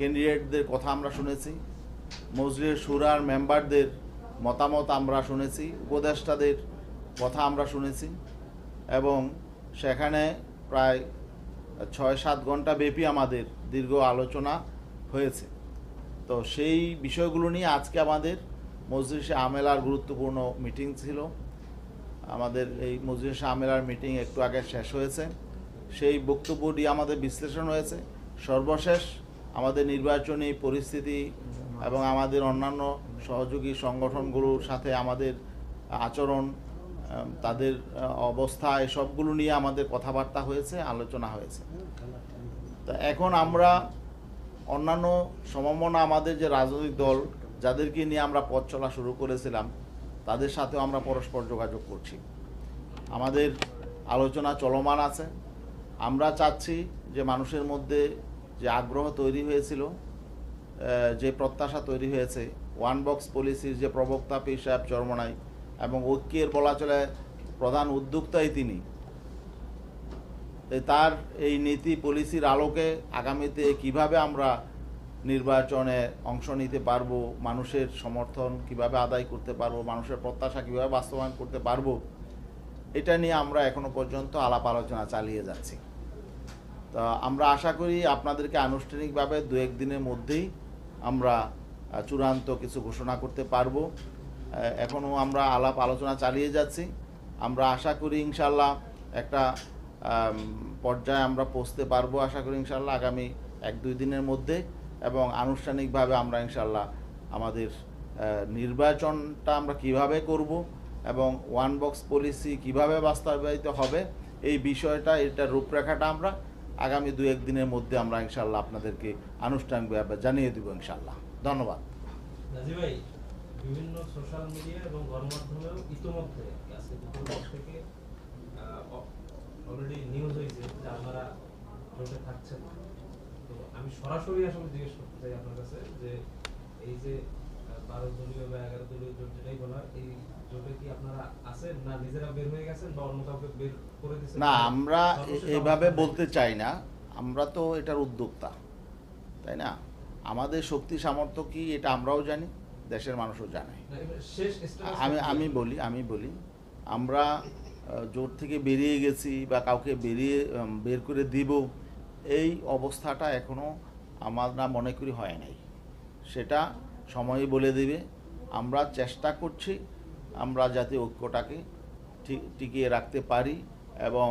ক্যান্ডিডেটদের কথা আমরা শুনেছি, মসজিদের সুরার মেম্বারদের মতামত আমরা শুনেছি, উপদেষ্টাদের কথা আমরা শুনেছি, এবং সেখানে প্রায় ছয় সাত ঘণ্টা ব্যাপী আমাদের দীর্ঘ আলোচনা হয়েছে। তো সেই বিষয়গুলো নিয়ে আজকে আমাদের মজলিসে আমেলার গুরুত্বপূর্ণ মিটিং ছিল। আমাদের এই মজলিসে আমেলার মিটিং একটু আগে শেষ হয়েছে। সেই বক্তব্যটি আমাদের বিশ্লেষণ হয়েছে। সর্বশেষ আমাদের নির্বাচনী পরিস্থিতি এবং আমাদের অন্যান্য সহযোগী সংগঠনগুলোর সাথে আমাদের আচরণ তাদের অবস্থা, এসবগুলো নিয়ে আমাদের কথাবার্তা হয়েছে, আলোচনা হয়েছে। তা এখন আমরা অন্যান্য সমমনা আমাদের যে রাজনৈতিক দল, যাদেরকে নিয়ে আমরা পথ চলা শুরু করেছিলাম, তাদের সাথেও আমরা পরস্পর যোগাযোগ করছি। আমাদের আলোচনা চলমান আছে। আমরা চাচ্ছি যে মানুষের মধ্যে যে আগ্রহ তৈরি হয়েছিল যে প্রত্যাশা তৈরি হয়েছে ওয়ান বক্স পলিসির যে প্রবক্তা পীর সাহেব চরমনাই এবং ঐক্যের বলা চলে প্রধান উদ্যোক্তাই তিনি তার এই নীতি পলিসির আলোকে আগামীতে কীভাবে আমরা নির্বাচনে অংশ নিতে পারব, মানুষের সমর্থন কীভাবে আদায় করতে পারব, মানুষের প্রত্যাশা কীভাবে বাস্তবায়ন করতে পারব, এটা নিয়ে আমরা এখনও পর্যন্ত আলাপ আলোচনা চালিয়ে যাচ্ছি। তা আমরা আশা করি আপনাদেরকে আনুষ্ঠানিকভাবে দু এক দিনের মধ্যেই আমরা চূড়ান্ত কিছু ঘোষণা করতে পারব। এখনও আমরা আলাপ আলোচনা চালিয়ে যাচ্ছি। আমরা আশা করি ইনশাল্লাহ একটা পর্যায়ে আমরা পৌঁছতে পারব আশা করি ইনশাল্লাহ আগামী এক দুই দিনের মধ্যে এবং আনুষ্ঠানিকভাবে আমরা ইনশাল্লাহ আমাদের নির্বাচনটা আমরা কীভাবে করব এবং ওয়ান বক্স পলিসি কীভাবে বাস্তবায়িত হবে এই বিষয়টা এটা রূপরেখাটা আমরা আগামী দু এক দিনের মধ্যে আমরা ইনশাল্লাহ আপনাদেরকে আনুষ্ঠানিকভাবে জানিয়ে দেবো ইনশাল্লাহ ধন্যবাদ। বিভিন্ন সোশ্যাল মিডিয়া এবং গণমাধ্যমেও ইতোমধ্যে আজকে দুপুর পর থেকে অলরেডি নিউজ হয়েছে যে আপনারা জোটে থাকছেন তো আমি সরাসরি আসলে জিজ্ঞেস করতে চাই আপনার কাছে যে এই যে বারো দলীয় বা এগারো দলীয় জোট যেটাই বলা এই না আমরা এ- সর্বশেষ এইভাবে অবস্থান বলতে চাই না। আমরা তো এটার উদ্যোক্তা তাই না? আমাদের শক্তি সামর্থ্য কি এটা আমরাও জানি দেশের মানুষও জানে। আমি আমি বলি আমি বলি আমরা জোর থেকে বেরিয়ে গেছি বা কাউকে বেরিয়ে বের করে দিব এই অবস্থাটা এখনও আমরা মনে করি হয় নাই। সেটা সময় বলে দিবে। আমরা চেষ্টা করছি আমরা যাতে ঐক্যটাকে টিকিয়ে রাখতে পারি এবং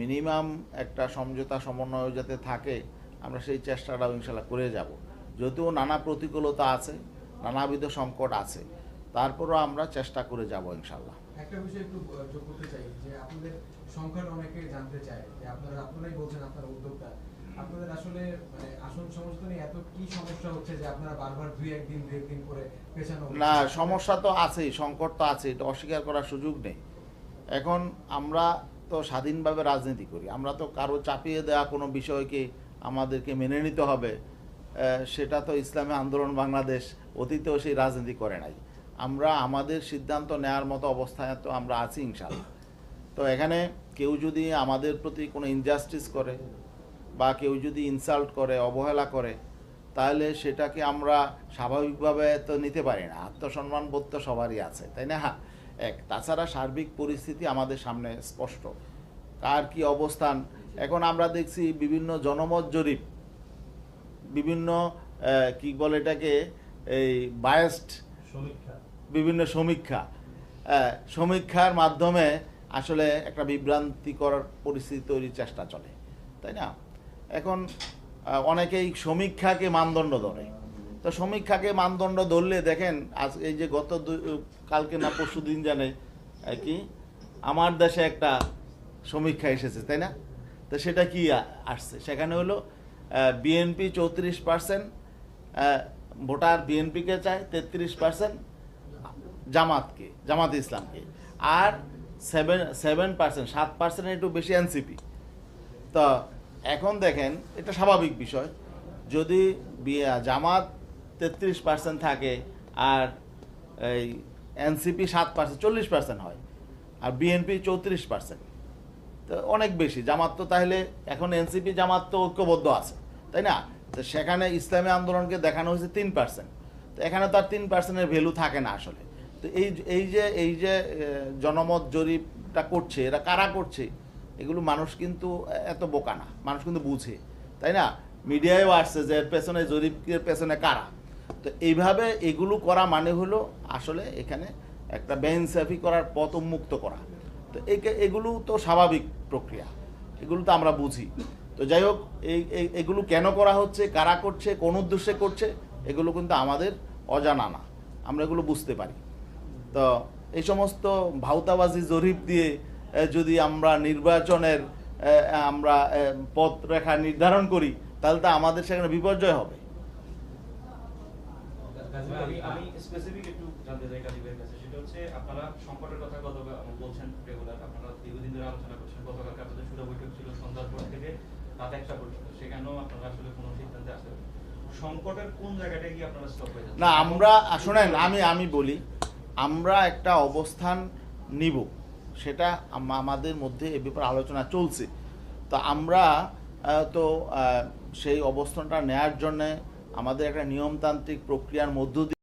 মিনিমাম একটা সমঝোতা সমন্বয় যাতে থাকে, আমরা সেই চেষ্টাটাও ইনশাল্লাহ করে যাব। যদিও নানা প্রতিকূলতা আছে, নানাবিধ সংকট আছে, তারপরও আমরা চেষ্টা করে যাব ইনশাল্লাহ। একটা বিষয় একটু যোগ করতে চাই, যে আপনাদের সংখ্যাটা অনেকে জানতে চায়, যে আপনারা, আপনারাই বলছেন আপনারা উদ্যোক্তা আপনাদের আসলে মানে আসন সমস্যা এত কি সমস্যা হচ্ছে যে আপনারা বারবার দুই একদিন দুই একদিন করে পেছানো না, সমস্যা তো আছেই, সংকট তো আছে এটা অস্বীকার করার সুযোগ নেই। এখন আমরা তো স্বাধীনভাবে রাজনীতি করি, আমরা তো কারও চাপিয়ে দেওয়া কোনো বিষয়কে আমাদেরকে মেনে নিতে হবে সেটা তো ইসলামী আন্দোলন বাংলাদেশ অতীতেও সেই রাজনীতি করে নাই। আমরা আমাদের সিদ্ধান্ত নেওয়ার মতো অবস্থায় তো আমরা আছি ইনশাল্লাহ তো এখানে কেউ যদি আমাদের প্রতি কোনো ইনজাস্টিস করে বা কেউ যদি ইনসাল্ট করে অবহেলা করে তাহলে সেটাকে আমরা স্বাভাবিকভাবে তো নিতে পারি না। আত্মসম্মান বোধ তো সবারই আছে তাই না? হ্যাঁ এক তাছাড়া সার্বিক পরিস্থিতি আমাদের সামনে স্পষ্ট। কার কি অবস্থান? এখন আমরা দেখছি বিভিন্ন জনমত জরিপ বিভিন্ন কি বলে এটাকে এই বায়াসড সমীক্ষা। বিভিন্ন সমীক্ষা। সমীক্ষার মাধ্যমে আসলে একটা বিভ্রান্তিকর পরিস্থিতি তৈরির চেষ্টা চলে তাই না? এখন অনেকেই সমীক্ষাকে মানদণ্ড ধরে। তো সমীক্ষাকে মানদণ্ড ধরলে দেখেন, আজ এই যে গত কালকে না পরশু দিন জানে কি, আমার দেশে একটা সমীক্ষা এসেছে, তাই না? তো সেটা কি আসছে? সেখানে হলো বিএনপি চৌত্রিশ পার্সেন্ট ভোটার বিএনপিকে চায় তেত্রিশ পার্সেন্ট, জামাতকে, জামাত ইসলামকে। আর সেভেন সেভেন পার্সেন্ট, সাত পার্সেন্ট একটু বেশি এনসিপি। তো এখন দেখেন, এটা স্বাভাবিক বিষয়। যদি জামাত তেত্রিশ পার্সেন্ট থাকে আর এই এনসিপি সাত পার্সেন্ট চল্লিশ পার্সেন্ট হয় আর বিএনপি চৌত্রিশ পার্সেন্ট তো অনেক বেশি। জামাত তো তাহলে এখন এনসিপি জামাত তো ঐক্যবদ্ধ আছে, তাই না? তো সেখানে ইসলামী আন্দোলনকে দেখানো হয়েছে তিন পার্সেন্ট তো এখানে তো আর তিন পার্সেন্টের ভ্যালু থাকে না আসলে। তো এই এই যে এই যে জনমত জরিপটা করছে, এরা কারা করছে? এগুলো মানুষ কিন্তু এত বোকা না, মানুষ কিন্তু বুঝে, তাই না? মিডিয়ায়ও আসছে যে পেছনে জরিপের পেছনে কারা? তো এইভাবে এগুলো করা মানে হলো আসলে এখানে একটা বেইনসাফি করার পথ উন্মুক্ত করা। তো এগুলো তো স্বাভাবিক প্রক্রিয়া, এগুলো তো আমরা বুঝি। তো যাই হোক, এই এগুলো কেন করা হচ্ছে, কারা করছে, কোন উদ্দেশ্যে করছে, এগুলো কিন্তু আমাদের অজানা না, আমরা এগুলো বুঝতে পারি। তো এই সমস্ত ভাউতাবাজি জরিপ দিয়ে যদি আমরা নির্বাচনের আমরা এ, পথ রেখা নির্ধারণ করি তাহলে তো আমাদের সেখানে বিপর্যয় হবে। আমি আমি স্পেসিফিক একটু জানতে চাই কাজীবের কাছে সেটা হচ্ছে আপনারা সংকটের কথা গত বলছেন রেগুলার আপনারা দীর্ঘদিন ধরে আলোচনা করছেন গতকালকে আপনাদের সুরা বৈঠক ছিল সন্ধ্যার পর থেকে রাত একটা পর্যন্ত সেখানেও আপনারা আসলে কোনো সিদ্ধান্তে আসতে সংকটের কোন জায়গাটা গিয়ে আপনারা স্টপ হয়ে যাচ্ছেন? না আমরা শোনেন আমি আমি বলি আমরা একটা অবস্থান নিব। সেটা আমাদের মধ্যে এ ব্যাপারে আলোচনা চলছে। তো আমরা তো সেই অবস্থানটা নেয়ার জন্যে আমাদের একটা নিয়মতান্ত্রিক প্রক্রিয়ার মধ্য দিয়ে